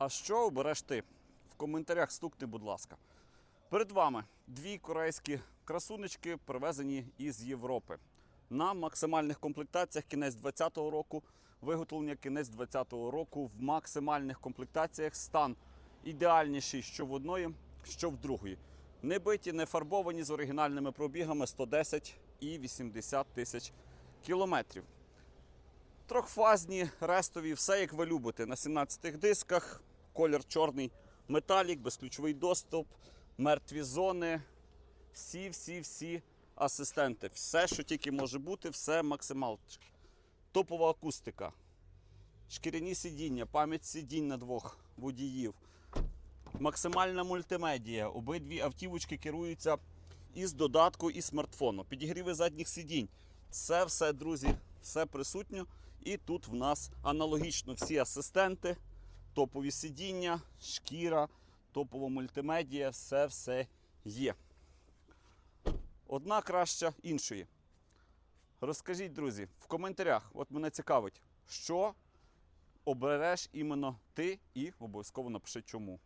А що обереш ти? В коментарях стукни, будь ласка. Перед вами дві корейські красунечки, привезені із Європи. На максимальних комплектаціях кінець 2020 року, виготовлення кінець 2020 року в максимальних комплектаціях стан ідеальніший що в одної, що в другої. Не биті, не фарбовані з оригінальними пробігами 110 і 80 тисяч кілометрів. Трьохфазні, рестові, все як ви любите. На 17 дисках, колір чорний металік, безключовий доступ, мертві зони. Всі, всі, всі асистенти. Все, що тільки може бути, все максимал. Топова акустика, шкіряні сидіння, пам'ять сидінь на двох водіїв, максимальна мультимедія. Обидві автівочки керуються із додатку і смартфону. Підігріви задніх сидінь. Це все, друзі, все присутньо. І тут в нас аналогічно всі асистенти, топові сидіння, шкіра, топова мультимедія, все все є. Одна краща іншої. Розкажіть, друзі, в коментарях, от мене цікавить, що обереш іменно ти, і обов'язково напиши чому.